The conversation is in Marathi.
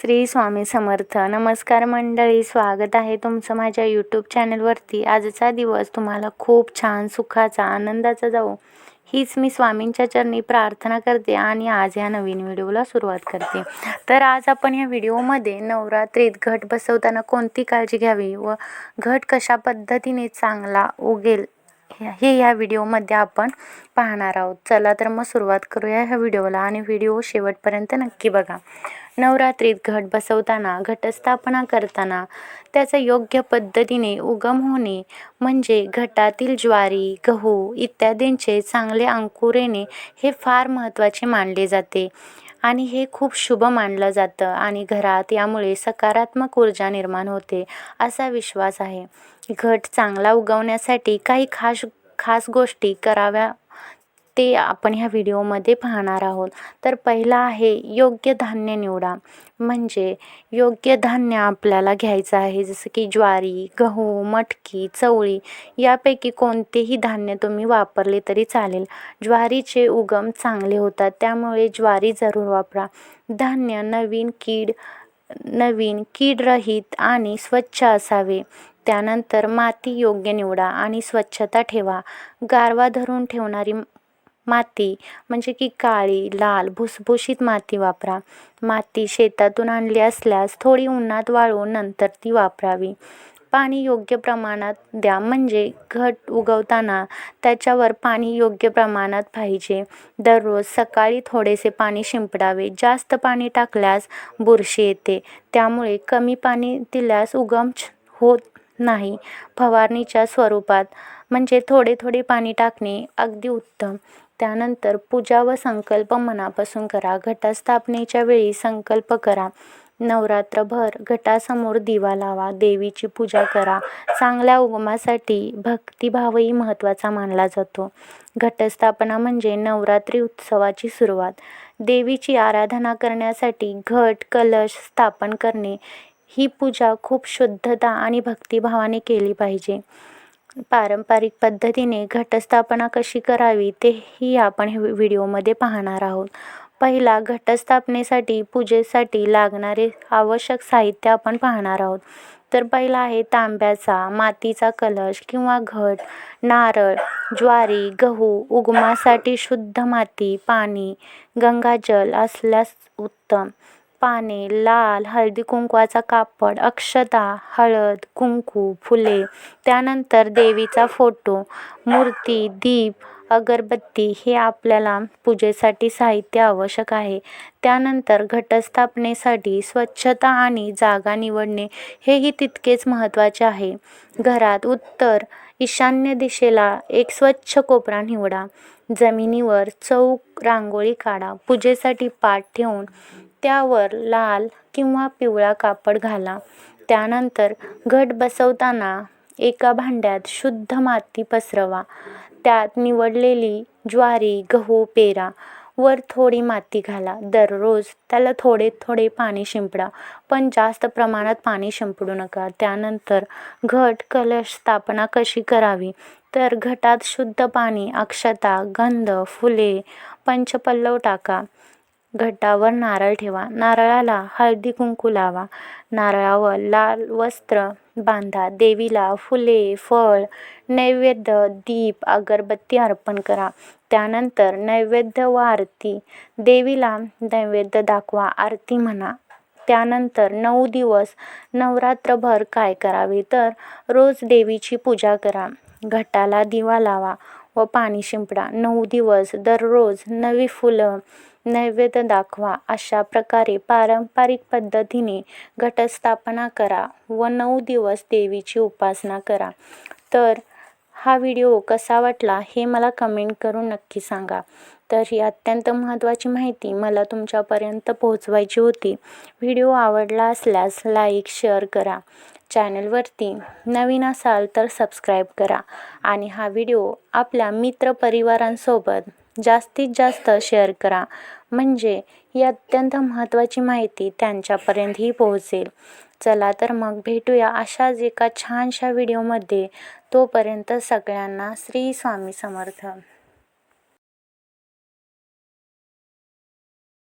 श्री स्वामी समर्थ. नमस्कार मंडळी स्वागत आहे तुमचं माझ्या यूट्यूब चॅनलवरती आजचा दिवस तुम्हाला खूप छान सुखाचा आनंदाचा जाऊ हीच मी स्वामींच्या चरणी प्रार्थना करते आणि आज या नवीन व्हिडिओला सुरुवात करते. तर आज आपण या व्हिडिओमध्ये नवरात्रीत घट बसवताना कोणती काळजी घ्यावी व घट कशा पद्धतीने चांगला उगेल हे या व्हिडिओमध्ये आपण पाहणार आहोत. चला तर मग सुरुवात करूया ह्या व्हिडिओला आणि व्हिडिओ शेवटपर्यंत नक्की बघा. नवरात्रीत घट बसवताना घटस्थापना करताना त्याचा योग्य पद्धतीने उगम होणे म्हणजे घटातील ज्वारी गहू इत्यादींचे चांगले अंकुर येणे हे फार महत्त्वाचे मानले जाते. आणि हे खूप शुभ मानलं जातं आणि घरात यामुळे सकारात्मक ऊर्जा निर्माण होते असा विश्वास आहे. घट चांगला उगवण्यासाठी काही खास खास गोष्टी कराव्या ते आपण ह्या व्हिडिओमध्ये पाहणार आहोत. तर पहिला आहे योग्य धान्य निवडा. म्हणजे योग्य धान्य आपल्याला घ्यायचं आहे जसं की ज्वारी गहू मटकी चवळी यापैकी कोणतेही धान्य तुम्ही वापरले तरी चालेल. ज्वारीचे उगम चांगले होतात त्यामुळे ज्वारी जरूर वापरा. धान्य नवीन कीड नवीन कीडरहित आणि स्वच्छ असावे. त्यानंतर माती योग्य निवडा आणि स्वच्छता ठेवा. गारवा धरून ठेवणारी माती म्हणजे की काळी लाल भुसभुशीत माती वापरा. माती शेतातून आणली असल्यास थोडी उन्हात वाळवून नंतर ती वापरावी. पाणी योग्य प्रमाणात द्या म्हणजे घट उगवताना त्याच्यावर पाणी योग्य प्रमाणात पाहिजे. दररोज सकाळी थोडेसे पाणी शिंपडावे. जास्त पाणी टाकल्यास बुरशी येते. त्यामुळे कमी पाणी दिल्यास उगम होत नाही. फवारणीच्या स्वरूपात म्हणजे थोडे थोडे पाणी टाकणे अगदी उत्तम. त्यानंतर पूजा व संकल्प मनापासून करा. घटस्थापनेच्या वेळी संकल्प करा. नवरात्रभर घटासमोर दिवा लावा. देवीची पूजा करा. चांगल्या उगमासाठी भक्तिभावही महत्त्वाचा मानला जातो. घटस्थापना म्हणजे नवरात्री उत्सवाची सुरुवात. देवीची आराधना करण्यासाठी घट कलश स्थापन करणे. ही पूजा खूप शुद्धता आणि भक्तिभावाने केली पाहिजे. पारंपरिक पद्धतीने घटस्थापना कशी करावी तेही आपण व्हिडिओमध्ये पाहणार आहोत. पहिला घटस्थापनेसाठी पूजेसाठी लागणारे आवश्यक साहित्य आपण पाहणार आहोत. तर पहिला आहे तांब्याचा मातीचा कलश किंवा घट नारळ ज्वारी गहू उगमासाठी शुद्ध माती पाणी गंगाजल असल्यास उत्तम. पाने लाल हळदी कुंकवाचा कापड अक्षता हळद कुंकू फुले त्यानंतर देवीचा फोटो मूर्ती दीप अगरबत्ती हे आपल्याला पूजेसाठी साहित्य आवश्यक आहे. त्यानंतर घटस्थापनेसाठी स्वच्छता आणि जागा निवडणे हेही तितकेच महत्त्वाचे आहे. घरात उत्तर ईशान्य दिशेला एक स्वच्छ कोपरा निवडा. जमिनीवर चौक रांगोळी काढा. पूजेसाठी पाठ ठेवून त्यावर लाल किंवा पिवळा कापड घाला. त्यानंतर घट बसवताना एका भांड्यात शुद्ध माती पसरवा. त्यात निवडलेली ज्वारी गहू पेरा वर थोडी माती घाला. दररोज त्याला थोडे थोडे पाणी शिंपडा पण जास्त प्रमाणात पाणी शिंपडू नका. त्यानंतर घट कलश स्थापना कशी करावी? तर घटात शुद्ध पाणी अक्षता गंध फुले पंचपल्लव टाका. घटावर नारळ ठेवा. नारळाला हळदी कुंकू लावा. नारळावर लाल वस्त्र बांधा. देवीला फुले फळ नैवेद्य दीप अगरबत्ती अर्पण करा. त्यानंतर नैवेद्य व आरती. देवीला नैवेद्य दाखवा. आरती म्हणा. त्यानंतर नऊ दिवस नवरात्रभर काय करावे? तर रोज देवीची पूजा करा. घटाला दिवा लावा व पाणी शिंपडा. नऊ दिवस दररोज नवी फुलं नैवेद्य दाखवा. अशा प्रकारे पारंपरिक पद्धतीने घटस्थापना करा व नऊ दिवस देवीची उपासना करा. तर हा व्हिडिओ कसा वाटला हे मला कमेंट करून नक्की सांगा. तर ही अत्यंत महत्त्वाची माहिती मला तुमच्यापर्यंत पोहोचवायची होती. व्हिडिओ आवडला असल्यास लाईक शेअर करा. चॅनलवरती नवीन असाल तर सबस्क्राईब करा. आणि हा व्हिडिओ आपल्या मित्रपरिवारांसोबत जास्तीत जास्त शेअर करा. म्हणजे ही अत्यंत महत्त्वाची माहिती त्यांच्यापर्यंतही पोहोचेल. चला तर मग भेटूया अशाच एका छानशा व्हिडिओमध्ये तोपर्यंत सगळ्यांना श्री स्वामी समर्थ.